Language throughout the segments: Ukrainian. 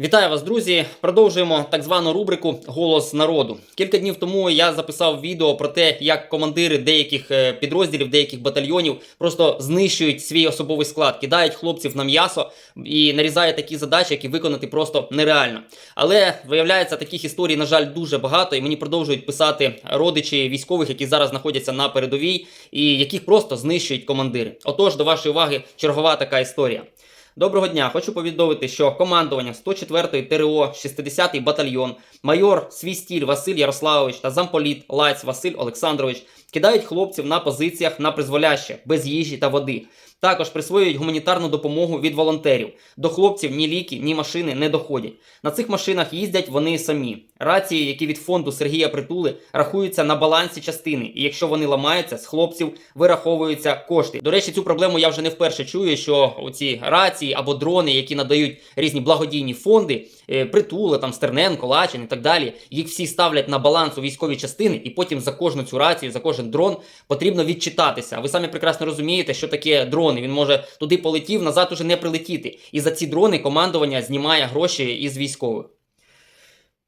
Вітаю вас, друзі! Продовжуємо так звану рубрику Голос народу. Кілька днів тому я записав відео про те, як командири деяких е, підрозділів, деяких батальйонів просто знищують свій особовий склад, кидають хлопців на м'ясо і нарізають такі задачі, які виконати просто нереально. Але виявляється, таких історій, на жаль, дуже багато, і мені продовжують писати родичі військових, які зараз знаходяться на передовій, і яких просто знищують командири. Отож, до вашої уваги, чергова така історія. Доброго дня! Хочу повідомити, що командування 104-ї ТРО 60-й батальйон, майор Свістіль Василь Ярославович та замполіт Лайц Василь Олександрович кидають хлопців на позиціях на призволяще без їжі та води. Також присвоюють гуманітарну допомогу від волонтерів. До хлопців ні ліки, ні машини не доходять. На цих машинах їздять вони самі. Рації, які від фонду Сергія Притули рахуються на балансі частини, і якщо вони ламаються, з хлопців вираховуються кошти. До речі, цю проблему я вже не вперше чую, що оці рації або дрони, які надають різні благодійні фонди, е, притули, там Стерненко, Лачин і так далі, їх всі ставлять на баланс у військові частини, і потім за кожну цю рацію, за кожен дрон потрібно відчитатися. Ви самі прекрасно розумієте, що таке дрони. Він може туди полетів, назад уже не прилетіти. І за ці дрони командування знімає гроші із військових.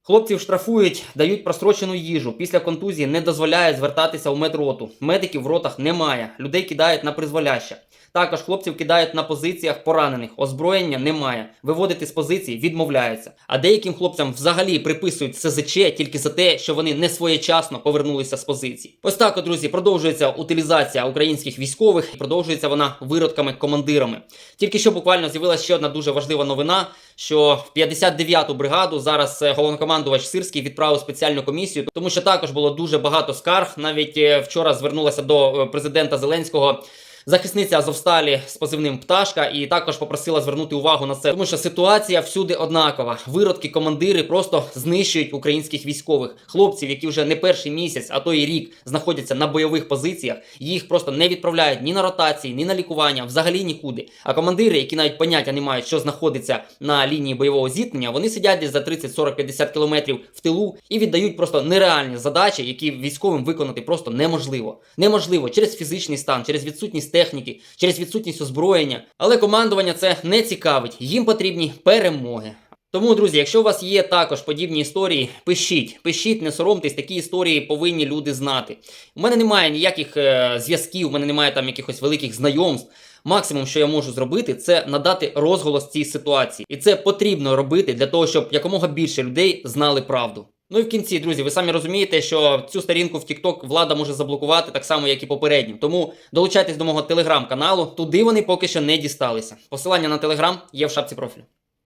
Хлопців штрафують, дають прострочену їжу. Після контузії не дозволяють звертатися у медроту. Медиків в ротах немає. Людей кидають на призволяще. Також хлопців кидають на позиціях поранених. Озброєння немає. Виводити з позиції відмовляються. А деяким хлопцям взагалі приписують СЗЧ тільки за те, що вони не своєчасно повернулися з позицій. Ось так, друзі, продовжується утилізація українських військових. і Продовжується вона виродками-командирами. Тільки що буквально з'явилася ще одна дуже важлива новина, що в 59-ту бригаду зараз е, головнокомандувач Сирський відправив спеціальну комісію, тому що також було дуже багато скарг. Навіть е, вчора звернулася до е, президента Зеленського. Захисниця Азовсталі з позивним пташка і також попросила звернути увагу на це, тому що ситуація всюди однакова. Виродки, командири просто знищують українських військових хлопців, які вже не перший місяць, а то й рік знаходяться на бойових позиціях. Їх просто не відправляють ні на ротації, ні на лікування, взагалі нікуди. А командири, які навіть поняття не мають, що знаходиться на лінії бойового зіткнення, вони сидять десь за 30, 40, 50 кілометрів в тилу і віддають просто нереальні задачі, які військовим виконати просто неможливо. Неможливо через фізичний стан, через відсутність техніки, через відсутність озброєння. Але командування це не цікавить. Їм потрібні перемоги. Тому, друзі, якщо у вас є також подібні історії, пишіть, пишіть, не соромтесь, такі історії повинні люди знати. У мене немає ніяких е, зв'язків, у мене немає там якихось великих знайомств. Максимум, що я можу зробити, це надати розголос цій ситуації. І це потрібно робити для того, щоб якомога більше людей знали правду. Ну і в кінці, друзі, ви самі розумієте, що цю сторінку в TikTok влада може заблокувати так само, як і попередню. Тому долучайтесь до мого телеграм-каналу, туди вони поки що не дісталися. Посилання на телеграм є в шапці профілю.